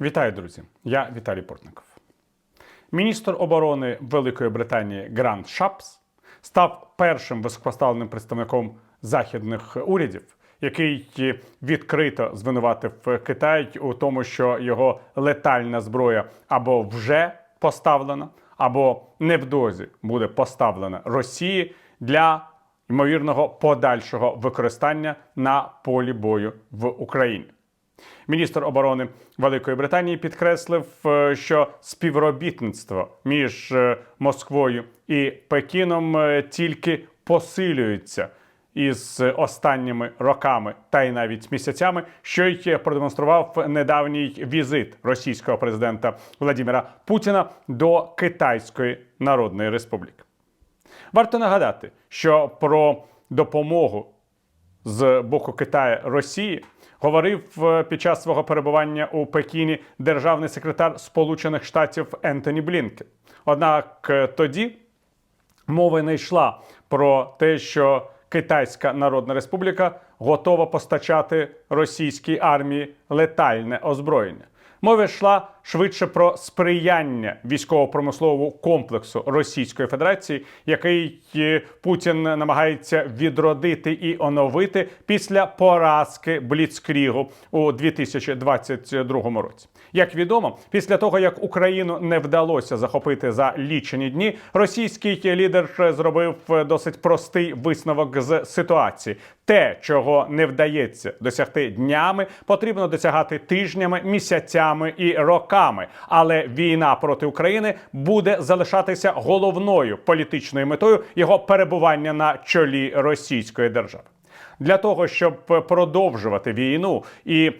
Вітаю, друзі! Я Віталій Портников. Міністр оборони Великої Британії Грант Шапс став першим високопоставленим представником західних урядів, який відкрито звинуватив Китай у тому, що його летальна зброя або вже поставлена, або невдовзі буде поставлена Росії для ймовірного подальшого використання на полі бою в Україні. Міністр оборони Великої Британії підкреслив, е, що співробітництво між е, Москвою і Пекіном е, тільки посилюється із останніми роками та й навіть місяцями, що й продемонстрував недавній візит російського президента Владимира Путіна до Китайської Народної Республіки. Варто нагадати, що про допомогу з боку Китаю Росії говорив е, під час свого перебування у Пекіні державний секретар Сполучених Штатів Ентоні Блінкен. Однак е, тоді мови не йшла про те, що Китайська Народна Республіка готова постачати російській армії летальне озброєння. Мова йшла швидше про сприяння військово-промислового комплексу Російської Федерації, який е, Путін намагається відродити і оновити після поразки Бліцкрігу у 2022 році. Як відомо, після того як Україну не вдалося захопити за лічені дні, російський лідер зробив досить простий висновок з ситуації. Те, чого не вдається досягти днями, потрібно досягати тижнями, місяцями і роками. Але війна проти України буде залишатися головною політичною метою його перебування на чолі Російської держави. Для того щоб продовжувати війну і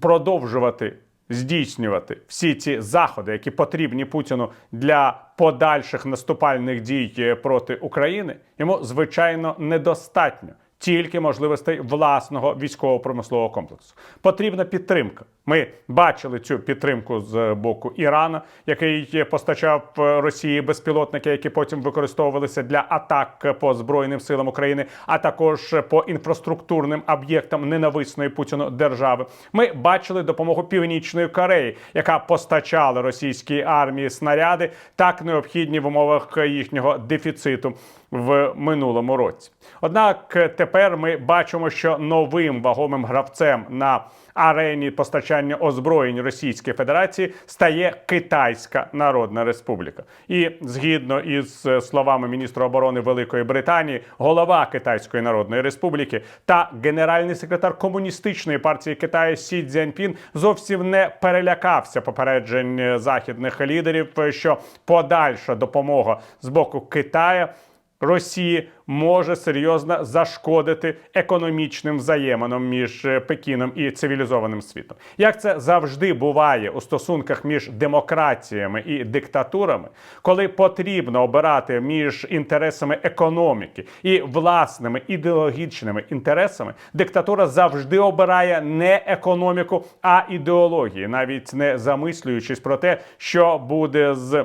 продовжувати здійснювати всі ці заходи, які потрібні Путіну для подальших наступальних дій проти України, йому звичайно недостатньо тільки можливостей власного військово-промислового комплексу. Потрібна підтримка. Ми бачили цю підтримку з боку Ірана, який постачав Росії безпілотники, які потім використовувалися для атак по збройним силам України, а також по інфраструктурним об'єктам ненависної Путіну держави. Ми бачили допомогу Північної Кореї, яка постачала російській армії снаряди, так необхідні в умовах їхнього дефіциту в минулому році. Однак тепер ми бачимо, що новим вагомим гравцем на арені постачання озброєнь Російської Федерації стає Китайська Народна Республіка. І згідно із словами міністра оборони Великої Британії, голова Китайської Народної Республіки та генеральний секретар комуністичної партії Китаю Сі Цзяньпін зовсім не перелякався попереджень західних лідерів, що подальша допомога з боку Китаю Росії може серйозно зашкодити економічним взаєминам між е, Пекіном і цивілізованим світом. Як це завжди буває у стосунках між демократіями і диктатурами, коли потрібно обирати між інтересами економіки і власними ідеологічними інтересами, диктатура завжди обирає не економіку, а ідеології, навіть не замислюючись про те, що буде з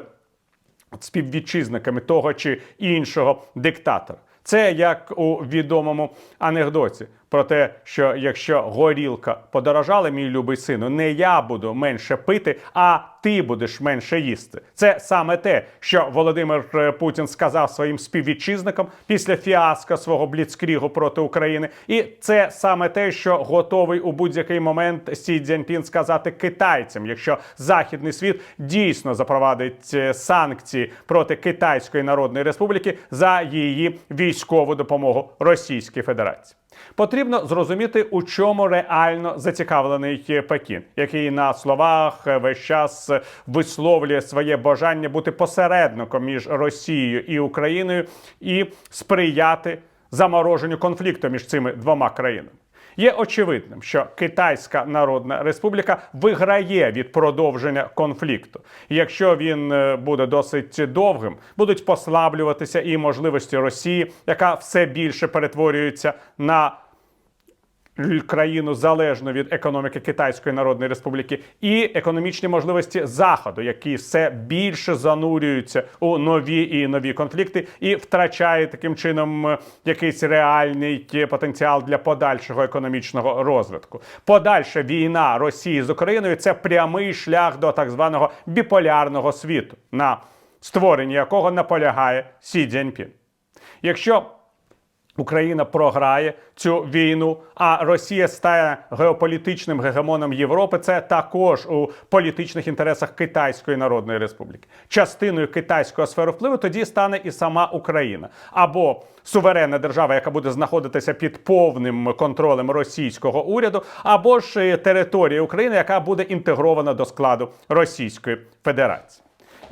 співвітчизниками того чи іншого диктатора. Це як у відомому анекдоті про те, що якщо горілка подорожала, мій любий сину, не я буду менше пити, а ти будеш менше їсти. Це саме те, що Володимир е, Путін сказав своїм співвітчизникам після фіаско свого бліцкрігу проти України, і це саме те, що готовий у будь-який момент Сі Цзяньпін сказати китайцям, якщо західний світ дійсно запровадить е, санкції проти Китайської Народної Республіки за її військову допомогу Російській Федерації. Потрібно зрозуміти, у чому реально зацікавлений Пекін, який на словах весь час висловлює своє бажання бути посередником між Росією і Україною і сприяти замороженню конфлікту між цими двома країнами. Є очевидним, що Китайська Народна Республіка виграє від продовження конфлікту. Якщо він е, буде досить довгим, будуть послаблюватися і можливості Росії, яка все більше перетворюється на країну залежну від економіки Китайської Народної Республіки, і економічні можливості Заходу, які все більше занурюються у нові і нові конфлікти, і втрачає таким чином е, якийсь реальний е, потенціал для подальшого економічного розвитку. Подальша війна Росії з Україною це прямий шлях до так званого біполярного світу, на створенні якого наполягає Сі Цзіньпін. Якщо Україна програє цю війну, а Росія стає геополітичним гегемоном Європи. Це також у політичних інтересах Китайської Народної Республіки. Частиною китайського сфери впливу тоді стане і сама Україна або суверенна держава, яка буде знаходитися під повним контролем російського уряду, або ж територія України, яка буде інтегрована до складу Російської Федерації.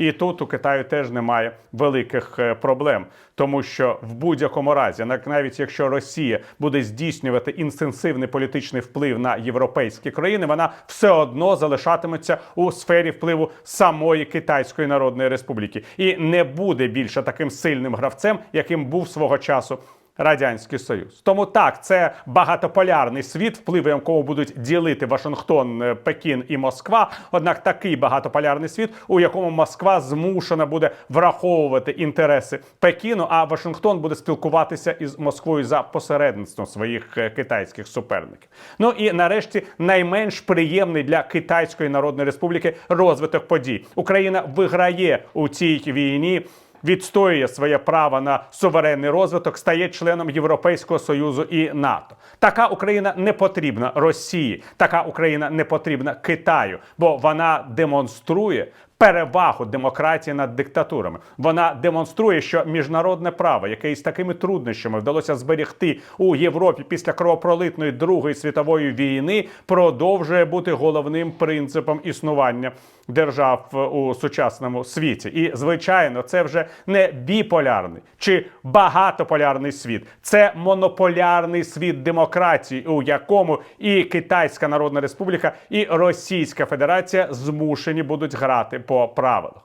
І тут у Китаю теж немає великих е, проблем, тому що в будь-якому разі, навіть якщо Росія буде здійснювати інтенсивний політичний вплив на європейські країни, вона все одно залишатиметься у сфері впливу самої Китайської Народної Республіки і не буде більше таким сильним гравцем, яким був свого часу. Радянський Союз. Тому так, це багатополярний світ, впливи якого будуть ділити Вашингтон, е, Пекін і Москва. Однак такий багатополярний світ, у якому Москва змушена буде враховувати інтереси Пекіну, а Вашингтон буде спілкуватися із Москвою за посередництвом своїх е, китайських суперників. Ну і нарешті найменш приємний для Китайської Народної Республіки розвиток подій. Україна виграє у цій війні відстоює своє право на суверенний розвиток, стає членом Європейського союзу і НАТО. Така Україна не потрібна Росії, така Україна не потрібна Китаю, бо вона демонструє. Перевагу демократії над диктатурами вона демонструє, що міжнародне право, яке із такими труднощами вдалося зберегти у Європі після кровопролитної Другої світової війни, продовжує бути головним принципом існування держав у сучасному світі. І звичайно, це вже не біполярний чи багатополярний світ, це монополярний світ демократії, у якому і Китайська Народна Республіка, і Російська Федерація змушені будуть грати по правилах.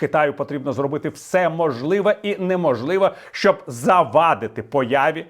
Китаю потрібно зробити все можливе і неможливе, щоб завадити появі,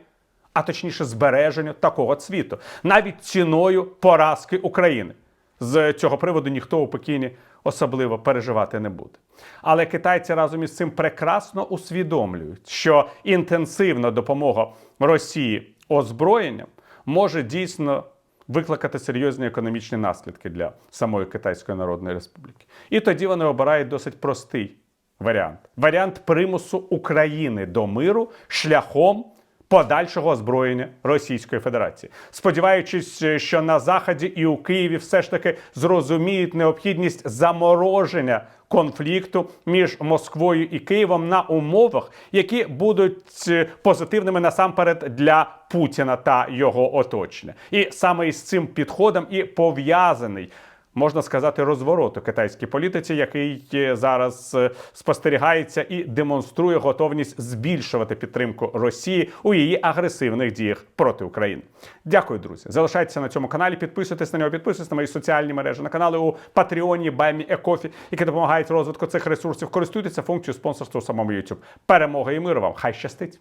а точніше збереженню такого цвіту, навіть ціною поразки України. З цього приводу ніхто у Пекіні особливо переживати не буде. Але китайці разом із цим прекрасно усвідомлюють, що інтенсивна допомога Росії озброєнням може дійсно викликати серйозні економічні наслідки для самої Китайської Народної Республіки. І тоді вони обирають досить простий варіант: варіант примусу України до миру шляхом. Подальшого озброєння Російської Федерації, сподіваючись, що на заході і у Києві все ж таки зрозуміють необхідність замороження конфлікту між Москвою і Києвом на умовах, які будуть е, позитивними насамперед для Путіна та його оточення, і саме із цим підходом і пов'язаний можна сказати, розворот у китайській політиці, який зараз е, спостерігається і демонструє готовність збільшувати підтримку Росії у її агресивних діях проти України. Дякую, друзі. Залишайтеся на цьому каналі, підписуйтесь на нього, підписуйтесь на мої соціальні мережі, на канали у Патреоні, Баймі, Екофі, які допомагають розвитку цих ресурсів. Користуйтеся функцією спонсорства у самому YouTube. Перемоги і миру вам! Хай щастить!